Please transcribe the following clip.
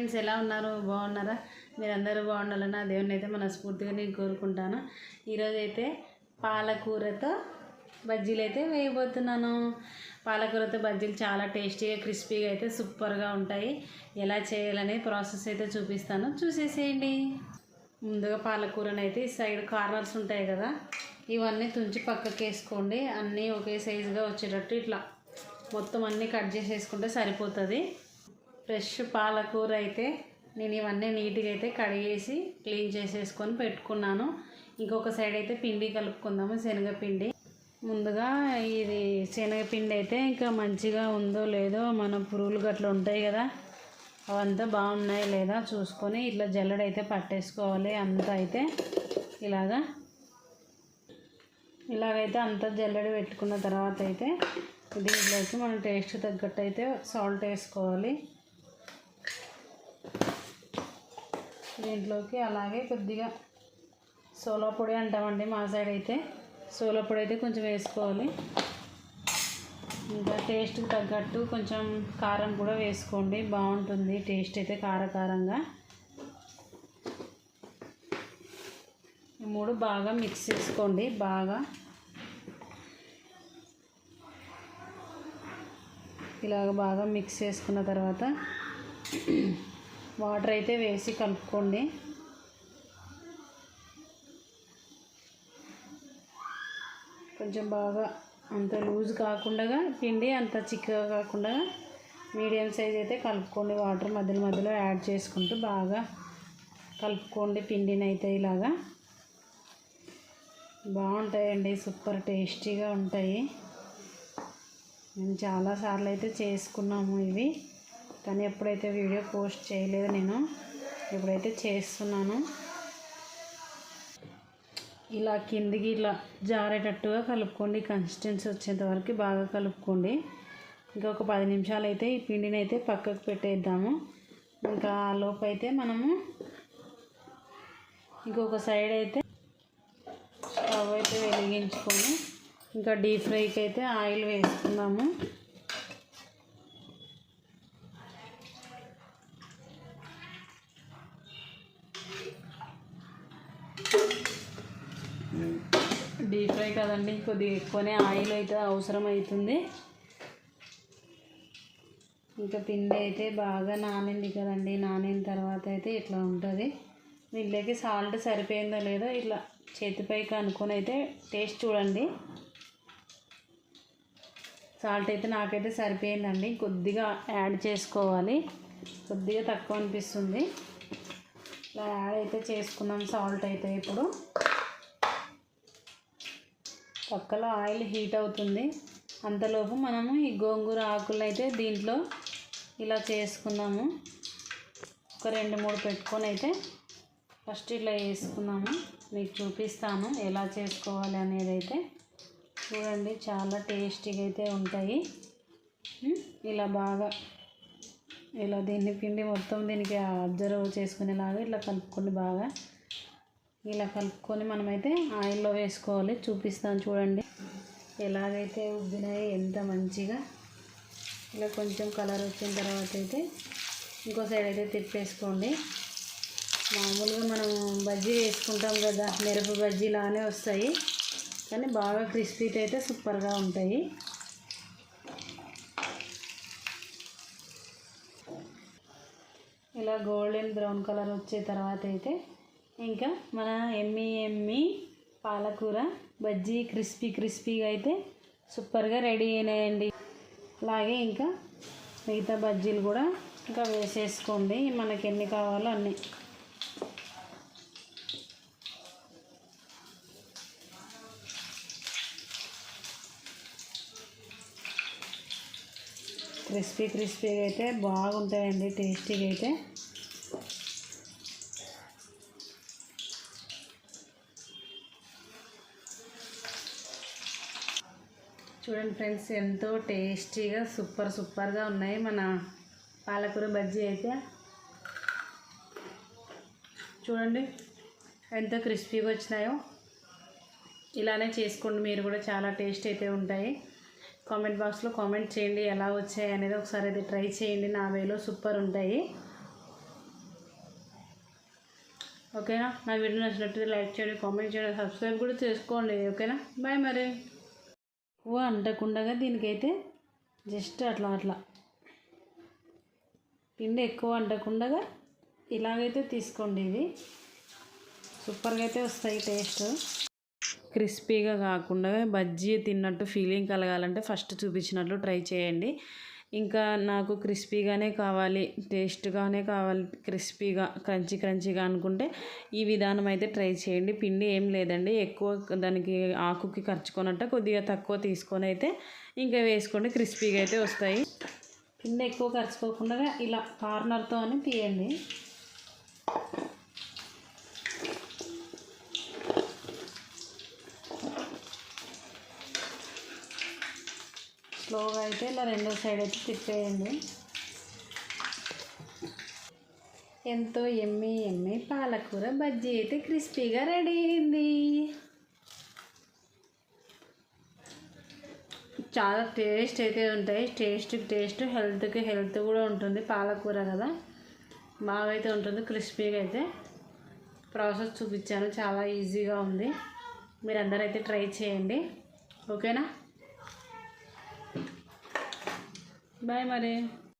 Friends ఎలా ఉన్నారు? బాగున్నారా? మీరందరూ బాగుండాలని ఆ దేవుని అయితే మనస్ఫూర్తిగా నేను కోరుకుంటాను. ఈరోజైతే పాలకూరతో బజ్జీలు అయితే వేయబోతున్నాను. పాలకూరతో బజ్జీలు చాలా టేస్టీగా క్రిస్పీగా అయితే సూపర్గా ఉంటాయి. ఎలా చేయాలనే ప్రాసెస్ అయితే చూపిస్తాను. చూసేసేయండి. ముందుగా పాలకూరని అయితే ఈ సైడ్ కార్నర్స్ ఉంటాయి కదా ఇవన్నీ తుంచి పక్కకి వేసుకోండి అన్నీ ఒకే సైజుగా వచ్చేటట్టు ఇట్లా మొత్తం అన్నీ కట్ చేసేసుకుంటే సరిపోతుంది. ఫ్రెష్ పాలకూర అయితే నేను ఇవన్నీ నీట్గా అయితే కడిగేసి క్లీన్ చేసేసుకొని పెట్టుకున్నాను. ఇంకొక సైడ్ అయితే పిండి కలుపుకుందాము శనగపిండి. ముందుగా ఇది శనగపిండి అయితే ఇంకా మంచిగా ఉందో లేదో మన పురుగులు గట్ల ఉంటాయి కదా అవంతా బాగున్నాయి లేదా చూసుకొని ఇట్లా జల్లడైతే అయితే పట్టేసుకోవాలి. అంతా అయితే ఇలాగా. ఇలాగైతే అంతా జల్లడి పెట్టుకున్న తర్వాత అయితే దీంట్లోకి మనం టేస్ట్ తగ్గట్టు అయితే సాల్ట్ వేసుకోవాలి. దీంట్లోకి అలాగే కొద్దిగా సోలో పొడి అంటామండి మా సైడ్ అయితే. సోలో పొడి అయితే కొంచెం వేసుకోవాలి. ఇంకా టేస్ట్కి తగ్గట్టు కొంచెం కారం కూడా వేసుకోండి. బాగుంటుంది. టేస్ట్ అయితే కారకారంగా. మూడు బాగా మిక్స్ చేసుకోండి. బాగా ఇలాగ బాగా మిక్స్ చేసుకున్న తర్వాత వాటర్ అయితే వేసి కలుపుకోండి. కొంచెం బాగా అంత లూజ్ కాకుండా పిండి అంత చిక్కగా కాకుండా మీడియం సైజ్ అయితే కలుపుకోండి. వాటర్ మధ్యలో మధ్యలో యాడ్ చేసుకుంటూ బాగా కలుపుకోండి పిండిని అయితే ఇలాగా. బాగుంటాయండి సూపర్ టేస్టీగా ఉంటాయి. మేము చాలాసార్లు అయితే చేసుకున్నాము ఇవి. కానీ ఎప్పుడైతే వీడియో పోస్ట్ చేయలేదు నేను ఇప్పుడైతే చేస్తున్నాను ఇలా కిందికి ఇలా జారేటట్టుగా కలుపుకోండి. కన్సిస్టెన్సీ వచ్చేంత వరకు బాగా కలుపుకోండి. ఇంకా ఒక పది నిమిషాలు అయితే ఈ పిండిని అయితే పక్కకు పెట్టేద్దాము. ఇంకా ఆ లోపు అయితే మనము ఇంకొక సైడ్ అయితే స్టవ్ అయితే వెలిగించుకొని ఇంకా డీప్ ఫ్రైకి అయితే ఆయిల్ వేసుకుందాము డీప్ ఫ్రై కదండి కొద్ది ఎక్కువనే ఆయిల్ అయితే అవసరం అవుతుంది ఇంకా పిండి అయితే బాగా నానింది కదండి నానిన తర్వాత అయితే ఇట్లా ఉంటుంది. దీంట్లోకి సాల్ట్ సరిపోయిందో లేదో ఇట్లా చేతిపైకి కనుక్కొని అయితే టేస్ట్ చూడండి. సాల్ట్ అయితే నాకైతే సరిపోయిందండి కొద్దిగా యాడ్ చేసుకోవాలి. కొద్దిగా తక్కువ అనిపిస్తుంది. ఇలా యాడ్ అయితే చేసుకున్నాం సాల్ట్ అయితే ఇప్పుడు. పక్కలో ఆయిల్ హీట్ అవుతుంది. అంతలోపు మనము ఈ గోంగూర ఆకులు అయితే దీంట్లో ఇలా చేసుకున్నాము. ఒక రెండు మూడు పెట్టుకొని అయితే ఫస్ట్ ఇలా వేసుకున్నాము. మీకు చూపిస్తాను ఎలా చేసుకోవాలి అనేది అయితే. చూడండి చాలా టేస్టీగా అయితే ఉంటాయి. ఇలా బాగా ఇలా దీన్ని పిండి మొత్తం దీనికి అబ్జర్వ్ చేసుకునేలాగా ఇట్లా కలుపుకొని బాగా ఇలా కలుపుకొని మనమైతే ఆయిల్లో వేసుకోవాలి. చూపిస్తాను చూడండి. ఎలాగైతే ఉబ్బినాయి ఎంత మంచిగా. ఇలా కొంచెం కలర్ వచ్చిన తర్వాత అయితే ఇంకో సైడ్ అయితే తిప్పేసుకోండి. మామూలుగా మనం బజ్జీ వేసుకుంటాం కదా మిరప బజ్జీ లానే వస్తాయి. కానీ బాగా క్రిస్పీ అయితే సూపర్గా ఉంటాయి. ఇలా గోల్డెన్ బ్రౌన్ కలర్ వచ్చే తర్వాత అయితే ఇంకా మన ఎమ్మి ఎమ్మి పాలకూర బజ్జీ క్రిస్పీ క్రిస్పీగా అయితే సూపర్గా రెడీ అయినాయండి. అలాగే ఇంకా మిగతా బజ్జీలు కూడా ఇంకా వేసేసుకోండి. మనకి ఎన్ని కావాలో అన్ని. క్రిస్పీ క్రిస్పీగా అయితే బాగుంటాయండి టేస్టీగా అయితే. చూడండి ఫ్రెండ్స్ ఎంతో టేస్టీగా సూపర్ సూపర్గా ఉన్నాయి మన పాలకూర బజ్జీ అయితే. చూడండి ఎంత క్రిస్పీగా వచ్చినాయో. ఇలానే చేసుకోండి మీరు కూడా చాలా టేస్ట్ అయితే ఉంటాయి. కామెంట్ బాక్స్లో కామెంట్ చేయండి ఎలా వచ్చాయి అనేది ఒకసారి అయితే ట్రై చేయండి నా వేలో సూపర్ ఉంటాయి. ఓకేనా? నా వీడియో నచ్చినట్టు లైక్ చేయండి కామెంట్ చేయండి సబ్స్క్రైబ్ కూడా చేసుకోండి ఓకేనా? బాయ్ మరి. ఎక్కువ అంటకుండగా దీనికైతే జస్ట్ అట్లా అట్లా. పిండి ఎక్కువ అంటకుండగా ఇలాగైతే తీసుకోండి ఇది సూపర్గా అయితే వస్తాయి టేస్ట్. క్రిస్పీగా కాకుండా బజ్జీ తిన్నట్టు ఫీలింగ్ కలగాలంటే ఫస్ట్ చూపించినట్లు ట్రై చేయండి. ఇంకా నాకు క్రిస్పీగానే కావాలి టేస్ట్గానే కావాలి క్రిస్పీగా క్రంచీ క్రంచీగా అనుకుంటే ఈ విధానం అయితే ట్రై చేయండి. పిండి ఏం లేదండి. ఎక్కువ దానికి ఆకుకి ఖర్చుకున్నట్ట కొద్దిగా తక్కువ తీసుకొని అయితే ఇంకా వేసుకోండి. క్రిస్పీగా అయితే వస్తాయి. పిండి ఎక్కువ ఖర్చుకోకుండా ఇలా కార్నర్తో అని తీయండి. స్లోగా అయితే ఇలా రెండో సైడ్ అయితే తిప్పేయండి. ఎంతో ఎమ్మి ఎమ్మి పాలకూర బజ్జీ అయితే క్రిస్పీగా రెడీ అయింది. చాలా టేస్ట్ అయితే ఉంటాయి. టేస్ట్కి టేస్ట్ హెల్త్కి హెల్త్ కూడా ఉంటుంది పాలకూర కదా. బాగా అయితే ఉంటుంది క్రిస్పీగా అయితే. ప్రాసెస్ చూపించాను చాలా ఈజీగా ఉంది. మీరు అయితే ట్రై చేయండి. ఓకేనా? బాయ్ మరి